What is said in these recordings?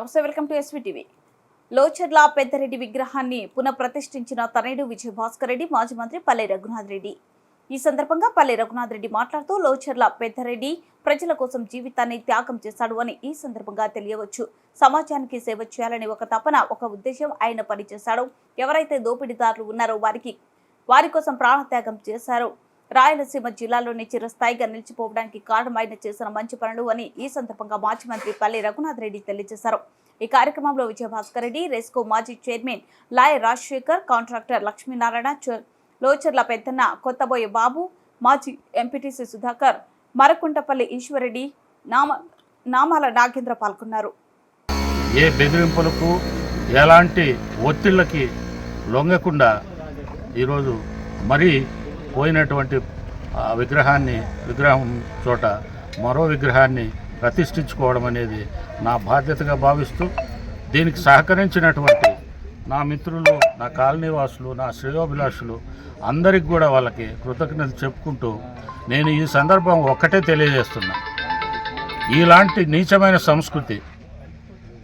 నమస్తే welcome to S V TV. Locharla Peddareddy విగ్రహాన్ని పునఃప్రతిష్ఠించిన తనయుడు విజయభాస్కర్ రెడ్డి మాజీ మంత్రి పల్లె రఘునాథ్ రెడ్డి. ఈ సందర్భంగా పల్లె రఘునాథ్ రెడ్డి మాట్లాడుతూ లోచర్ల పెద్దరెడ్డి ప్రజల కోసం జీవితాన్ని త్యాగం చేశాడు అని ఈ సందర్భంగా తెలియవచ్చు. సమాజానికి సేవ చేయాలని ఒక తపన ఒక ఉద్దేశం ఆయన పనిచేశాడు. ఎవరైతే దోపిడీదారులు ఉన్నారో వారికి వారి కోసం ప్రాణత్యాగం చేశారో. రాయలసీమ జిల్లాలోని చిరస్థాయిగా నిలిచిపోవడానికి కారణం ఆయన చేసిన మంచి పనులు అని ఈ సందర్భంగా మాజీ మంత్రి పల్లి రఘునాథ్ రెడ్డి తెలియజేశారు. ఈ కార్యక్రమంలో విజయభాస్కర్ రెడ్డి రెస్కో మాజీ చైర్మన్ లాయ రాజశేఖర్ కాంట్రాక్టర్ లక్ష్మీనారాయణ లోచర్ల పెద్దన్న కొత్తబోయే బాబు మాజీ ఎంపీటీసీ సుధాకర్ మరకుంటపల్లి ఈశ్వరెడ్డి నామ నామాల నాగేంద్ర పాల్గొన్నారు. ఏ బెదిరింపులకు ఎలాంటి ఒత్తిళ్ళకి లొంగకుండా ఈరోజు మరీ పోయినటువంటి ఆ విగ్రహాన్ని విగ్రహం చోట మరో విగ్రహాన్ని ప్రతిష్ఠించుకోవడం అనేది నా బాధ్యతగా భావిస్తూ దీనికి సహకరించినటువంటి నా మిత్రులు నా కాలనీవాసులు నా శ్రేయోభిలాషులు అందరికి కూడా వాళ్ళకి కృతజ్ఞతలు చెప్పుకుంటూ నేను ఈ సందర్భం ఒక్కటే తెలియజేస్తున్నా. ఇలాంటి నీచమైన సంస్కృతి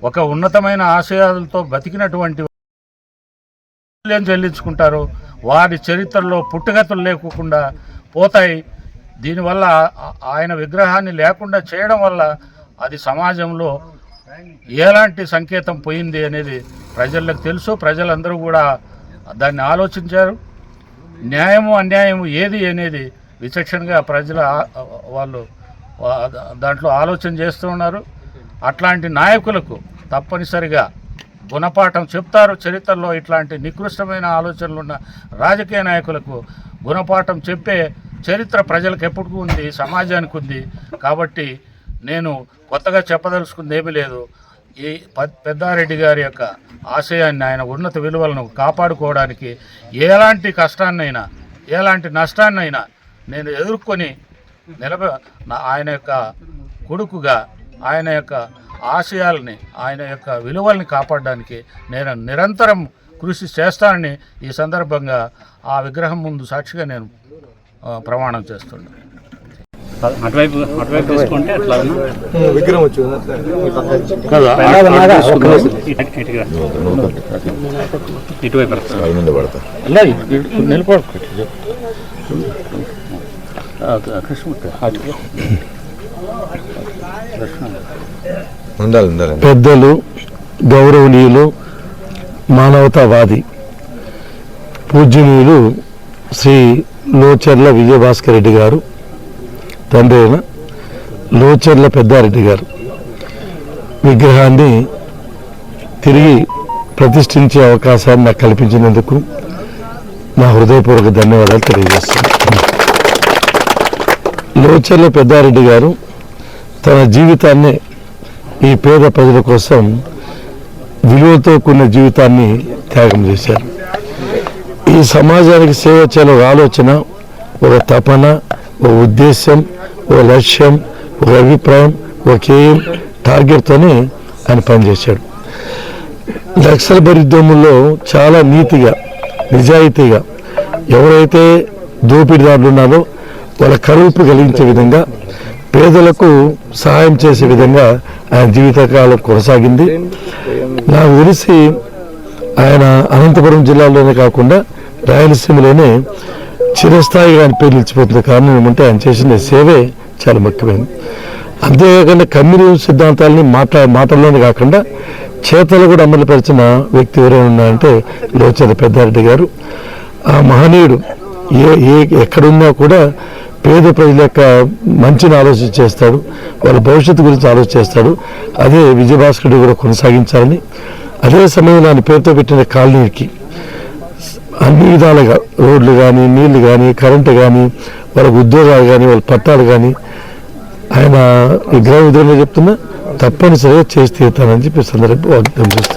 ఒక ఉన్నతమైన ఆశయాలతో బతికినటువంటి చెల్లించుకుంటారు. వారి చరిత్రలో పుట్టుగతులు లేకుండా పోతాయి. దీనివల్ల ఆయన విగ్రహాన్ని లేకుండా చేయడం వల్ల అది సమాజంలో ఎలాంటి సంకేతం పోయింది అనేది ప్రజలకు తెలుసు. ప్రజలందరూ కూడా దాన్ని ఆలోచించారు. న్యాయము అన్యాయము ఏది అనేది విచక్షణగా ప్రజల వాళ్ళు దాంట్లో ఆలోచన చేస్తూ ఉన్నారు. అట్లాంటి నాయకులకు తప్పనిసరిగా గుణపాఠం చెప్తారు చరిత్రలో ఇట్లాంటి నికృష్టమైన ఆలోచనలున్న రాజకీయ నాయకులకు గుణపాఠం చెప్పే చరిత్ర ప్రజలకు ఎప్పటికీ ఉంది సమాజానికి ఉంది. కాబట్టి నేను కొత్తగా చెప్పదలుచుకుంది ఏమీ లేదు. ఈ పెద్దారెడ్డి గారి యొక్క ఆశయాన్ని ఆయన ఉన్నత విలువలను కాపాడుకోవడానికి ఎలాంటి కష్టాన్నైనా ఎలాంటి నష్టాన్నైనా నేను ఎదుర్కొని నిలబ నా- ఆయన యొక్క కొడుకుగా ఆయన యొక్క ఆశయాల్ని ఆయన యొక్క విలువల్ని కాపాడడానికి నేను నిరంతరం కృషి చేస్తానని ఈ సందర్భంగా ఆ విగ్రహం ముందు సాక్షిగా నేను ప్రమాణం చేస్తున్నాను. అటువైపు అటువైపు తీసుకుంటే అట్లా విగ్రహం వచ్చి కదా? ఇటుగా ఇటువైపు కృష్ణమూర్తి. ఉండాలి ఉండాలి. పెద్దలు గౌరవనీయులు మానవతావాది పూజ్యనీయులు శ్రీ లోచర్ల విజయభాస్కర్ రెడ్డి గారు తండ్రి అయిన లోచర్ల పెద్దారెడ్డి గారు విగ్రహాన్ని తిరిగి ప్రతిష్ఠించే అవకాశాన్ని నాకు కల్పించినందుకు నా హృదయపూర్వక ధన్యవాదాలు తెలియజేస్తాను లోచర్ల పెద్దారెడ్డి గారు తన జీవితాన్ని ఈ పేద ప్రజల కోసం విలువతో కూడిన జీవితాన్ని త్యాగం చేశారు. ఈ సమాజానికి సేవ చేయాలి ఒక ఆలోచన ఒక తపన ఒక ఉద్దేశం ఒక లక్ష్యం ఒక అభిప్రాయం ఒక ఏం టార్గెట్తోనే ఆయన పనిచేశాడు. నక్సల్ బరిద్యముల్లో చాలా నీతిగా నిజాయితీగా ఎవరైతే దోపిడీదారులు ఉన్నారో వాళ్ళ కరువుపు కలిగించే విధంగా పేదలకు సహాయం చేసే విధంగా ఆయన జీవితకాలం కొనసాగింది. నాకు తెలిసి ఆయన అనంతపురం జిల్లాలోనే కాకుండా రాయలసీమలోనే చిరస్థాయిగా ఆయన పేరు నిలిచిపోతుంది కారణం ఏమంటే ఆయన చేసిన సేవే చాలా ముఖ్యమైనది. అంతేకాకుండా కమ్యూనిజం సిద్ధాంతాలని మాట్లా మాటల్లోనే కాకుండా చేతలు కూడా అమలుపరిచిన వ్యక్తి ఎవరైనా ఉన్నారంటే లోచన పెద్దారెడ్డి గారు. ఆ మహనీయుడు ఏ ఏ ఎక్కడున్నా కూడా పేద ప్రజల యొక్క మంచిని ఆలోచన చేస్తాడు వాళ్ళ భవిష్యత్తు గురించి ఆలోచన చేస్తాడు. అదే విజయభాస్కరుడు కూడా కొనసాగించాలని. అదే సమయంలో ఆయన పేరుతో పెట్టిన కాలనీకి అన్ని విధాలుగా రోడ్లు కానీ నీళ్ళు కానీ కరెంటు కానీ వాళ్ళకు ఉద్యోగాలు కానీ వాళ్ళ పట్టాలు కానీ ఆయన విగ్రహ విధంగా చెప్తున్నా తప్పనిసరిగా చేసి తీరుతానని చెప్పి సందర్భం సందర్భంగా వాగ్దానం చేస్తాను